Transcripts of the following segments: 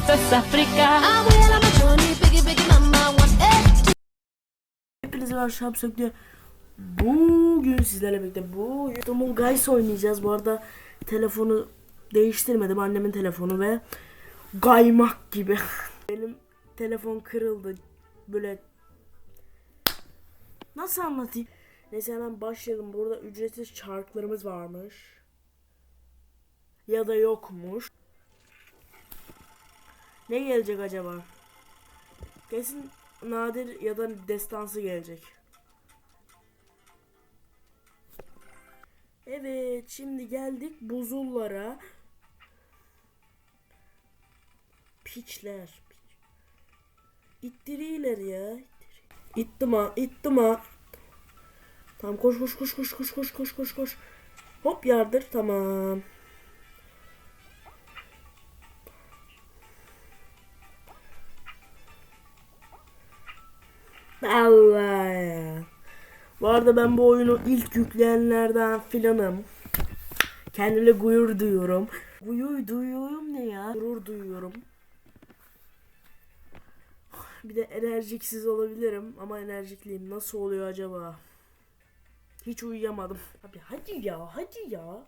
esto es África. Eh. Hepinize ben Şahap Söktü. Bugün sizlerle birlikte bu Among Guys oynayacağız. Bu arada telefonu değiştirmedim. Annemin telefonu ve kaymak gibi. Benim telefon kırıldı. Böyle nasıl anlatayım? Neyse hemen başlayalım. Burada ücretsiz çarklarımız varmış. Ya da yokmuş. Ne gelecek acaba? Kesin nadir ya da destansı gelecek. Evet şimdi geldik buzullara. Piçler. İttiriler ya. İttim ha, ittim ha. Tamam koş koş koş koş koş koş koş koş koş. Hop yardır tamam. Ya. Bu arada ben bu oyunu ilk yükleyenlerden filanım. Kendimle gurur duyuyorum. Gurur duyuyorum ne ya? Gurur duyuyorum. Bir de enerjiksiz olabilirim ama enerjikliyim. Nasıl oluyor acaba? Hiç uyuyamadım. Abi hadi ya, hadi ya.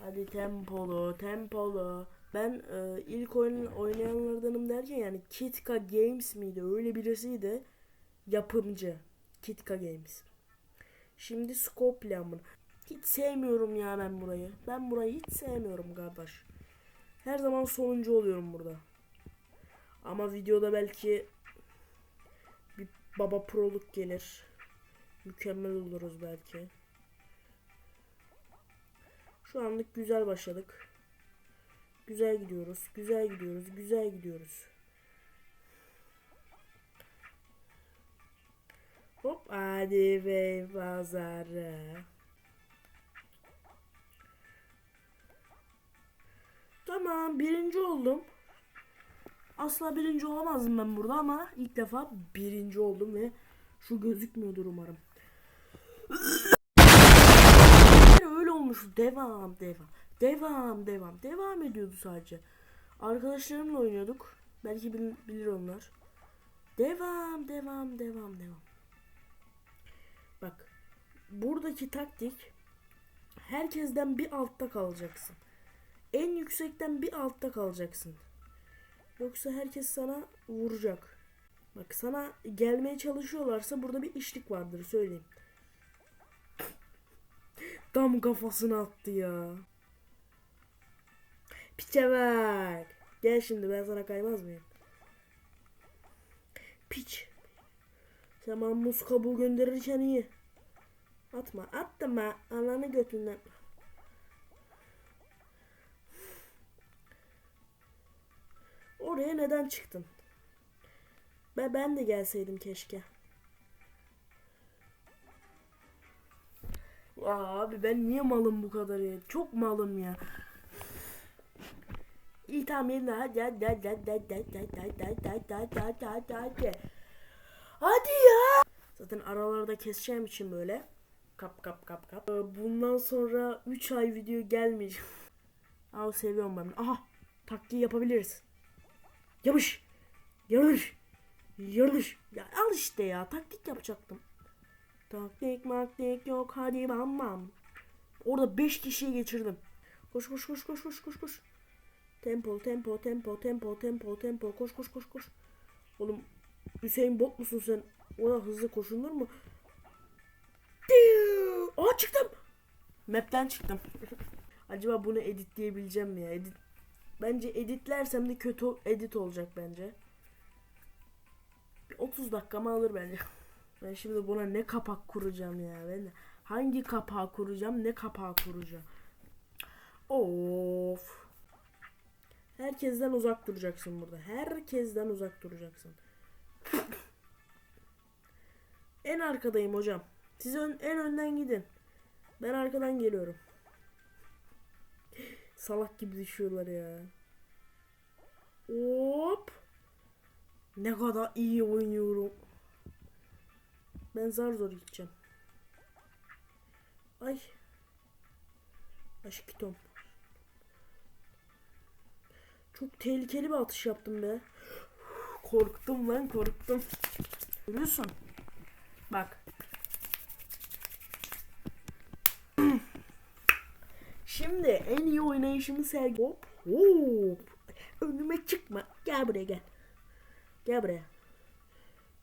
Hadi tempolu, tempolu. Ben e, ilk oyun oynayanlardanım derken yani Kitka Games miydi? Öyle birisiydi. Yapımcı. Kitka Games. Şimdi Scoplam'ın. Hiç sevmiyorum ya ben burayı. Ben burayı hiç sevmiyorum kardeş. Her zaman sonuncu oluyorum burada. Ama videoda belki bir baba proluk gelir. Mükemmel oluruz belki. Şu anlık güzel başladık. Güzel gidiyoruz. Güzel gidiyoruz. Güzel gidiyoruz. Hop hadi ve pazarı. Tamam birinci oldum. Asla birinci olamazdım ben burada ama ilk defa birinci oldum ve şu gözükmüyordur umarım. Öyle olmuş. Devam devam. Devam devam. Devam ediyordu sadece. Arkadaşlarımla oynuyorduk. Belki bil- bilir onlar. Devam devam devam devam. Bak. Buradaki taktik herkesten bir altta kalacaksın. En yüksekten bir altta kalacaksın. Yoksa herkes sana vuracak. Bak sana gelmeye çalışıyorlarsa burada bir işlik vardır söyleyeyim. Tam kafasına attı ya. Piçe bak. Gel şimdi ben sana kaymaz mıyım? Piç. Sen muz kabuğu gönderirken iyi. Atma. Atma. Ananı götünden. Oraya neden çıktın? Ben, ben de gelseydim keşke. Ya abi ben niye malım bu kadar ya? Çok malım ya. İyi tamam yerine hadi hadi hadi hadi hadi hadi hadi hadi hadi hadi hadi hadi hadi hadi ya. Zaten aralarda keseceğim için böyle. Kap kap kap kap. Ee, Bundan sonra 3 ay video gelmeyecek. Aa seviyorum ben. Aha taktiği yapabiliriz. Yapış. Yarış. Yarış. Ya al işte ya taktik yapacaktım. Taktik maktik yok hadi bam bam. Orada 5 kişiyi geçirdim. Koş koş koş koş koş koş koş. Tempo tempo tempo tempo tempo tempo koş koş koş koş. Oğlum Hüseyin bot musun sen? Ona hızlı koşulur mu? Aa çıktım. Map'ten çıktım. Acaba bunu editleyebileceğim mi ya? Edit Bence editlersem de kötü edit olacak bence. Bir 30 dakikamı alır bence. Ben şimdi buna ne kapak kuracağım ya ben. Hangi kapağı kuracağım ne kapağı kuracağım. Of. Herkesten uzak duracaksın burada. Herkesten uzak duracaksın. en arkadayım hocam. Siz ön- en önden gidin. Ben arkadan geliyorum. Salak gibi düşüyorlar ya. Hop. Ne kadar iyi oynuyorum. Ben zar zor gideceğim. Ay. Aşkım. Çok tehlikeli bir atış yaptım be. Korktum lan korktum. Görüyorsun. Bak. Şimdi en iyi oynayışımı sergi. Hop hop. Önüme çıkma. Gel buraya gel. Gel buraya.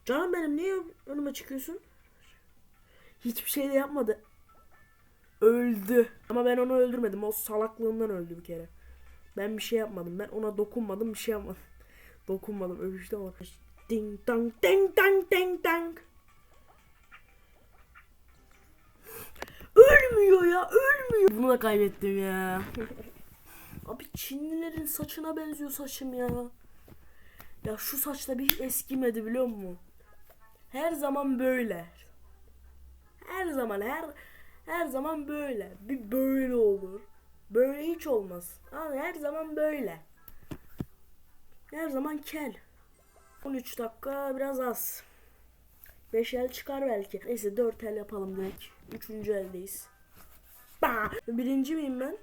Canım benim niye önüme çıkıyorsun? Hiçbir şey de yapmadı. Öldü. Ama ben onu öldürmedim. O salaklığından öldü bir kere. Ben bir şey yapmadım. Ben ona dokunmadım bir şey yapmadım. Dokunmadım. Öpüştü ama. Ding dang ding dang ding dang. Ölmüyor ya ölmüyor. Bunu da kaybettim ya. Abi Çinlilerin saçına benziyor saçım ya. Ya şu saçta bir eskimedi biliyor musun? Her zaman böyle. Her zaman her her zaman böyle. Bir böyle olur. Hiç olmaz. Ama her zaman böyle. Her zaman kel. 13 dakika biraz az. 5 el çıkar belki. Neyse 4 el yapalım direkt. 3. eldeyiz. Bah! Birinci miyim ben?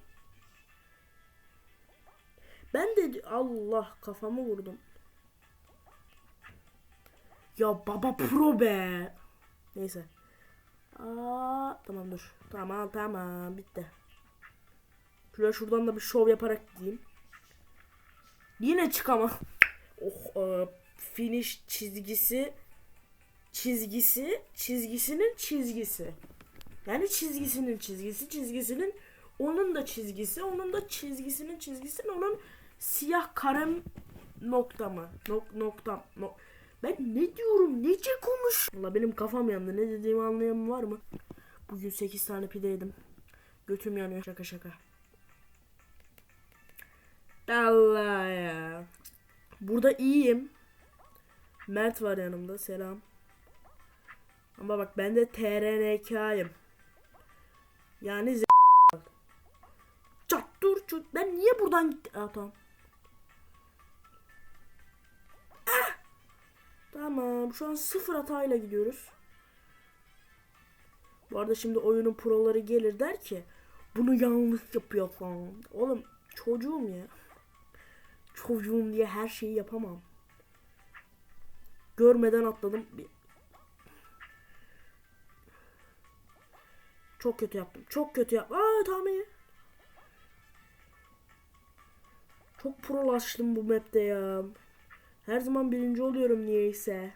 Ben de Allah kafamı vurdum. Ya baba pro be. Neyse. Aa, tamam dur. Tamam tamam bitti. Şuraya şuradan da bir şov yaparak gideyim. Yine çıkamam. Oh e, finish çizgisi çizgisi çizgisinin çizgisi. Yani çizgisinin çizgisi çizgisinin onun da çizgisi onun da çizgisinin çizgisinin onun siyah karem nokta mı? Nok nokta no. Ben ne diyorum? Nece konuş? Valla benim kafam yandı. Ne dediğimi anlayan var mı? Bugün 8 tane pide yedim. Götüm yanıyor. Şaka şaka. Allah ya. Burada iyiyim. Mert var yanımda. Selam. Ama bak ben de TRNK'yim. Yani z- Çat dur çut. Ben niye buradan gittim? Aa, tamam. Ah! Tamam. Şu an sıfır hatayla gidiyoruz. Bu arada şimdi oyunun proları gelir der ki bunu yanlış yapıyor falan. Oğlum çocuğum ya. Çocuğum diye her şeyi yapamam. Görmeden atladım. Çok kötü yaptım. Çok kötü yap. Aa tamam iyi. Çok prolaştım bu map'te ya. Her zaman birinci oluyorum niyeyse.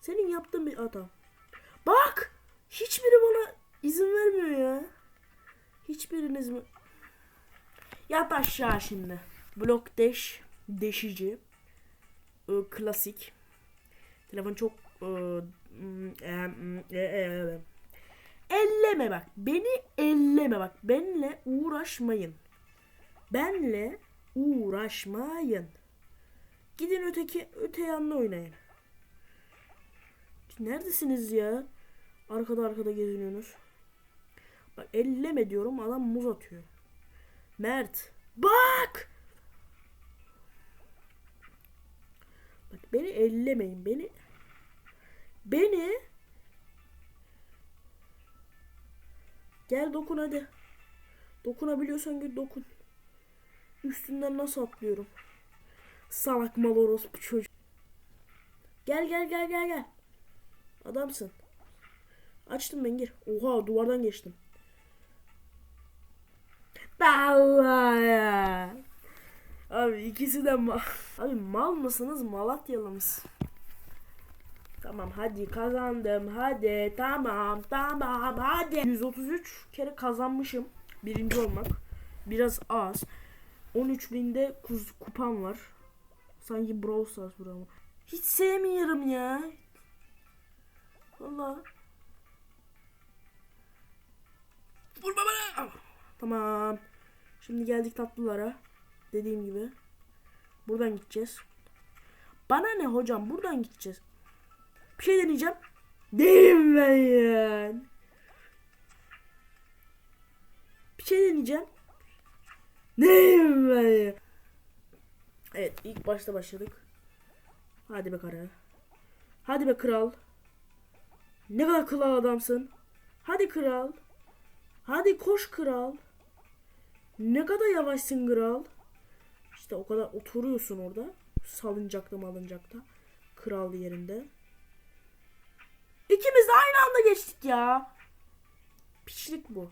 Senin yaptığın bir adam. Bak! Hiçbiri bana izin vermiyor ya. Hiçbiriniz mi? Yat aşağı şimdi. Blok dash. Deşici. Ee, klasik. Telefon çok e, e, e, e. Elleme bak. Beni elleme bak. Benle uğraşmayın. Benle uğraşmayın. Gidin öteki öte yanına oynayın. Neredesiniz ya? Arkada arkada geziniyorsunuz. Bak elleme diyorum adam muz atıyor. Mert. Bak. Bak beni ellemeyin. Beni beni Gel dokun hadi. Dokunabiliyorsan git dokun. Üstünden nasıl atlıyorum? Salak mal orospu çocuk. Gel gel gel gel gel. Adamsın. Açtım ben gir. Oha duvardan geçtim. Allah ya. Abi ikisi de mal. Abi mal mısınız? Malatyalı mısın? Tamam hadi kazandım. Hadi tamam tamam hadi. 133 kere kazanmışım. Birinci olmak biraz az. 13 binde kuz kupam var. Sanki Brawl Stars buramı hiç sevmiyorum ya. Valla Vurma bana Tamam Şimdi geldik tatlılara Dediğim gibi Buradan gideceğiz Bana ne hocam buradan gideceğiz bir şey deneyeceğim. Değilim ben ya. Bir şey deneyeceğim. Neyim ben ya. Evet ilk başta başladık. Hadi be kara. Hadi be kral. Ne kadar kral adamsın. Hadi kral. Hadi koş kral. Ne kadar yavaşsın kral. İşte o kadar oturuyorsun orada. Salıncakta malıncakta. Kral yerinde. İkimiz de aynı anda geçtik ya. Piçlik bu.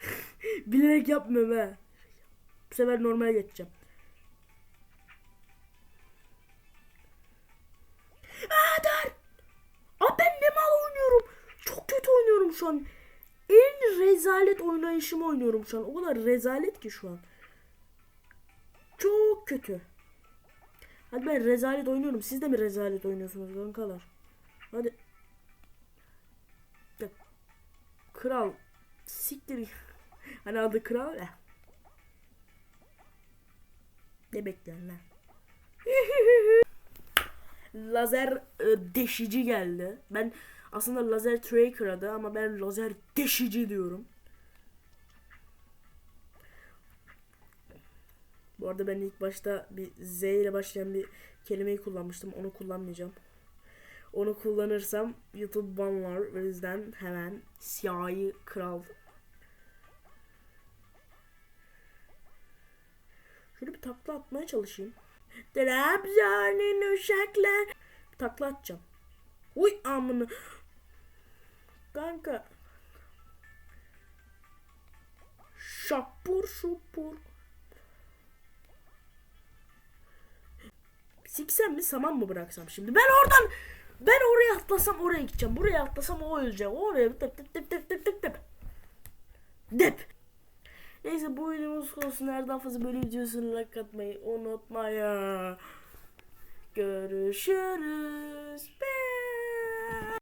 Bilerek yapmıyorum he. Bu sefer normale geçeceğim. Aa dur. Aa ben ne mal oynuyorum. Çok kötü oynuyorum şu an. Rezalet oynayışımı oynuyorum şu an. O kadar rezalet ki şu an. Çok kötü. Hadi ben rezalet oynuyorum. Siz de mi rezalet oynuyorsunuz kankalar? Hadi. Ya, Kral. Siktir. Hani adı kral ya. Ne bekliyorsun lan? lazer e, deşici geldi. Ben aslında lazer tracker adı ama ben lazer deşici diyorum. Bu arada ben ilk başta bir Z ile başlayan bir kelimeyi kullanmıştım. Onu kullanmayacağım. Onu kullanırsam YouTube banlar. O yüzden hemen siyahi kral. Şöyle bir takla atmaya çalışayım. Trabzon'un uşaklar. Takla atacağım. Uy amına. Kanka. Şapur şupur. Siksem mi saman mı bıraksam şimdi? Ben oradan ben oraya atlasam oraya gideceğim. Buraya atlasam o ölecek. Oraya tıp tıp tıp tıp tıp tıp. Dep. Neyse bu videomuz olsun. Her daha fazla böyle videosunu like atmayı unutmayın. Görüşürüz. Be